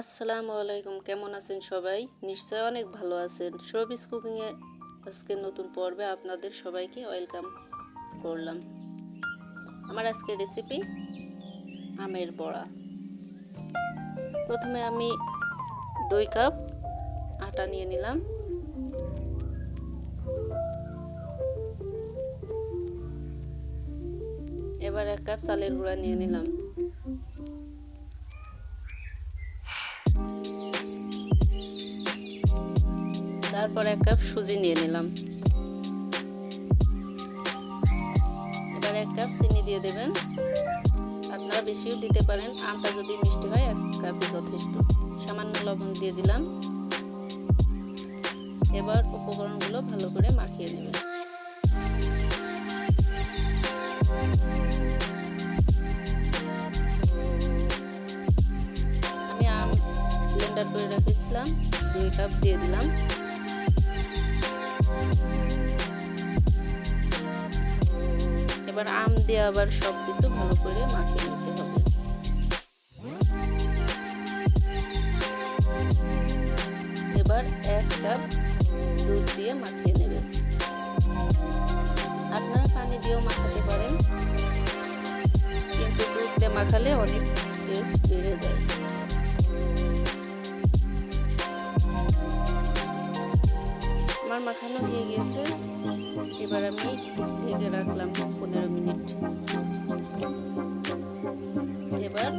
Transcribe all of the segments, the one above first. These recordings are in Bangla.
আসসালামু আলাইকুম, কেমন আছেন সবাই? নিশ্চয় অনেক ভালো আছেন। শোবিস কুকিংয়ে আজকে নতুন পর্বে আপনাদের সবাইকে ওয়েলকাম করলাম। আমার আজকের রেসিপি আমের বড়া। প্রথমে আমি দুই কাপ আটা নিয়ে নিলাম। এবার এক কাপ চালের গুঁড়া নিয়ে নিলাম। তারপর এক কাপ সুজি নিয়ে নিলাম। এবার এক কাপ চিনি দিয়ে দেবেন। আপনারা বেশিও দিতে পারেন, আমটা যদি মিষ্টি হয়, এক কাপে যথেষ্ট। সামান্য লবণ দিয়ে দিলাম। এবার উপকরণগুলো ভালো করে মাখিয়ে নেবেন। আমি আম ব্লেন্ডার করে রেখেছিলাম, দুই কাপ দিয়ে দিলাম। এবার আম দিয়ে আবার সব কিছু ভালো করে মাখিয়ে নিতে হবে। এবার এক কাপ দুধ দিয়ে মাখিয়ে নেবেন আপনারা পানি দিয়েও মাখাতে পারেন, কিন্তু দুধ দিয়ে মাখালে অনেক টেস্ট বেড়ে যায়। এবার আমি ঢেকে রাখলাম পনেরো মিনিট। এবার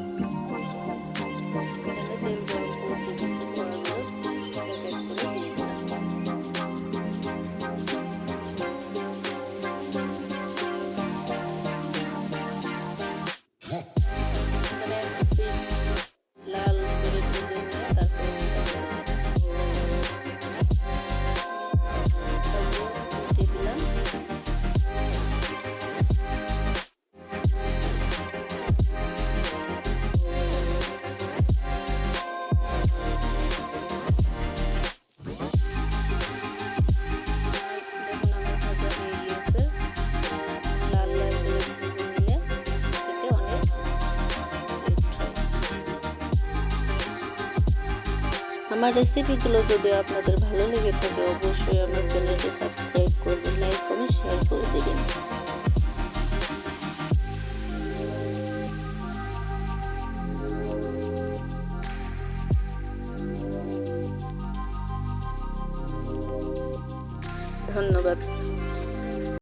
আমার রেসিপিগুলো যদি আপনাদের ভালো লেগে থাকে, অবশ্যই আমার চ্যানেলটি সাবস্ক্রাইব করবেন লাইক কমেন্ট শেয়ার করে দেবেন। ধন্যবাদ।